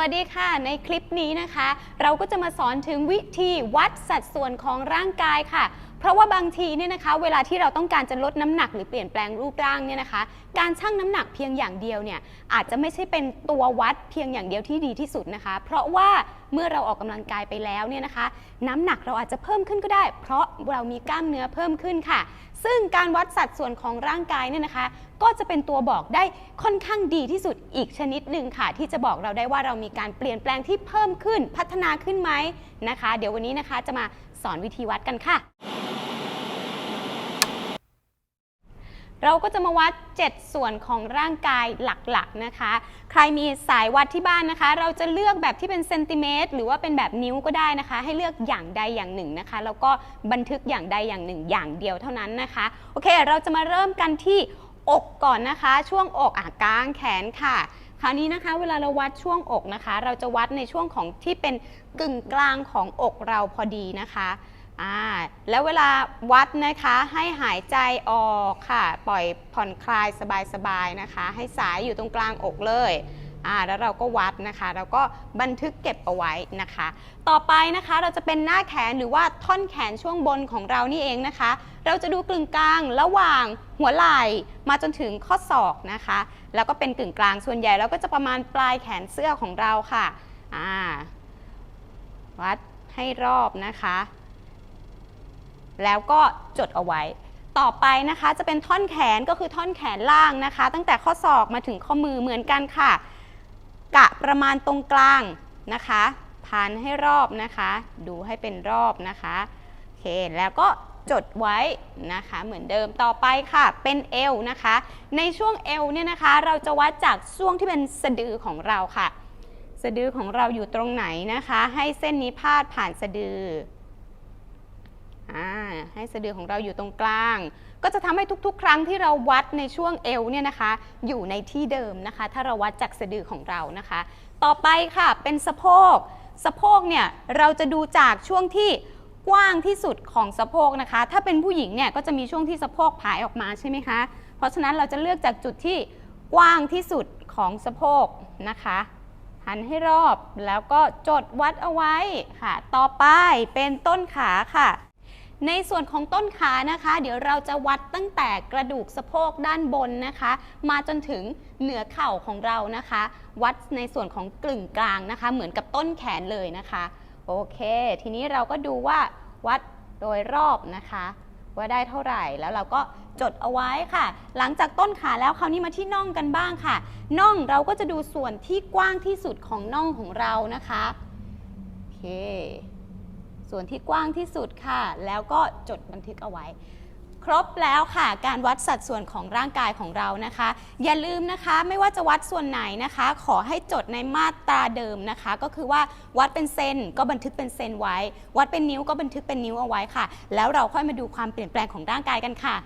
วัสดีค่ะ ในคลิปนี้นะคะ เราก็จะมาสอนถึงวิธีวัดสัดส่วนของร่างกายค่ะเพราะว่าบางทีเนี่ยนะคะ เวลาที่เราต้องการจะลดน้ำหนักหรือเปลี่ยนแปลงรูปร่างเนี่ยนะคะ การชั่งน้ำหนักเพียงอย่างเดียวเนี่ยอาจจะไม่ใช่เป็นตัววัดเพียงอย่างเดียวที่ดีที่สุดนะคะ เพราะว่าเมื่อเราออกกำลังกายไปแล้วเนี่ยนะคะ น้ำหนักเราอาจจะเพิ่มขึ้นก็ได้ เพราะเรามีกล้ามเนื้อเพิ่มขึ้นค่ะ ซึ่งการวัดสัดส่วนของร่างกายเนี่ยนะคะ ก็จะเป็นตัวบอกได้ค่อนข้างดีที่สุดอีกชนิดหนึ่งค่ะ ที่จะบอกเราได้ว่าเรามีการเปลี่ยนแปลงที่เพิ่มขึ้นพัฒนาขึ้นไหมนะคะ เดี๋ยววันนี้นะคะจะมาสอนวิธีวัดกันค่ะ เราก็จะมาวัด 7 ส่วนของร่างกายหลักๆนะคะ ใครมีสายวัดที่บ้านนะคะ เราจะเลือกแบบที่เป็นเซนติเมตรหรือว่าเป็นแบบนิ้วก็ได้นะคะ ให้เลือกอย่างใดอย่างหนึ่งนะคะ แล้วก็บันทึกอย่างใดอย่างหนึ่ง อย่างเดียวเท่านั้นนะคะ โอเค เราจะมาเริ่มกันที่อกก่อนนะคะ ช่วงอกอะกลางแขนค่ะ คราวนี้นะคะ เวลาเราวัดช่วงอกนะคะ เราจะวัดในช่วงของที่เป็นกึ่งกลางของอกเราพอดีนะคะ อ่าแล้วเวลาวัดนะคะให้หายใจออกค่ะ ปล่อยผ่อนคลายสบายๆนะคะ ให้สายอยู่ตรงกลางอกเลยอ่าแล้วเราก็วัดนะคะแล้วก็บันทึกเก็บเอาไว้นะคะ ต่อไปนะคะเราจะเป็นหน้าแขนหรือว่าท่อนแขนช่วงบนของเรานี่เองนะคะ เราจะดูกึ่งกลางระหว่างหัวไหล่มาจนถึงข้อศอกนะคะ แล้วก็เป็นกึ่งกลางส่วนใหญ่แล้วก็จะประมาณปลายแขนเสื้อของเราค่ะอ่าวัดให้รอบนะคะ แล้วก็จดเอาไว้ ต่อไปนะคะจะเป็นท่อนแขนก็คือท่อนแขนล่างนะคะ ตั้งแต่ข้อศอกมาถึงข้อมือเหมือนกันค่ะ กะประมาณตรงกลางนะคะพันให้รอบนะคะ ดูให้เป็นรอบนะคะโอเคแล้วก็จดไว้นะคะเหมือนเดิมต่อไปค่ะเป็นเอวนะคะ ในช่วงเอวเนี่ยนะคะ เราจะวัดจากช่วงที่เป็นสะดือของเราค่ะ สะดือของเราอยู่ตรงไหนนะคะ ให้เส้นนี้พาดผ่านสะดือ ให้สะดือของเราอยู่ตรงกลาง ก็จะทำให้ทุกๆ ครั้งที่เราวัดในช่วงเอวเนี่ยนะคะ อยู่ในที่เดิมนะคะ ถ้าเราวัดจากสะดือของเรานะคะ ต่อไปค่ะเป็นสะโพกสะโพกเนี่ยเราจะดูจากช่วงที่กว้างที่สุดของสะโพกนะคะ ถ้าเป็นผู้หญิงเนี่ยก็จะมีช่วงที่สะโพกผายออกมาใช่ไหมคะ เพราะฉะนั้นเราจะเลือกจากจุดที่กว้างที่สุดของสะโพกนะคะหันให้รอบแล้วก็จดวัดเอาไว้ค่ะ ต่อไปเป็นต้นขาค่ะ ในส่วนของต้นขานะคะ เดี๋ยวเราจะวัดตั้งแต่กระดูกสะโพกด้านบนนะคะ มาจนถึงเหนือเข่าของเรานะคะ วัดในส่วนของกลึงกลางนะคะ เหมือนกับต้นแขนเลยนะคะ โอเค ทีนี้เราก็ดูว่าวัดโดยรอบนะคะว่าได้เท่าไหร่แล้วเราก็จดเอาไว้ค่ะ หลังจากต้นขาแล้วคราวนี้มาที่น่องกันบ้างค่ะน่องเราก็จะดูส่วนที่กว้างที่สุดของน่องของเรานะคะโอเค ส่วนที่กว้างที่สุดค่ะ แล้วก็จดบันทึกเอาไว้ ครบแล้วค่ะการวัดสัดส่วนของร่างกายของเรานะคะ อย่าลืมนะคะไม่ว่าจะวัดส่วนไหนนะคะ ขอให้จดในมาตราเดิมนะคะ ก็คือว่าวัดเป็นเซนก็บันทึกเป็นเซนไว้ วัดเป็นนิ้วก็บันทึกเป็นนิ้วเอาไว้ค่ะ แล้วเราค่อยมาดูความเปลี่ยนแปลงของร่างกายกันค่ะ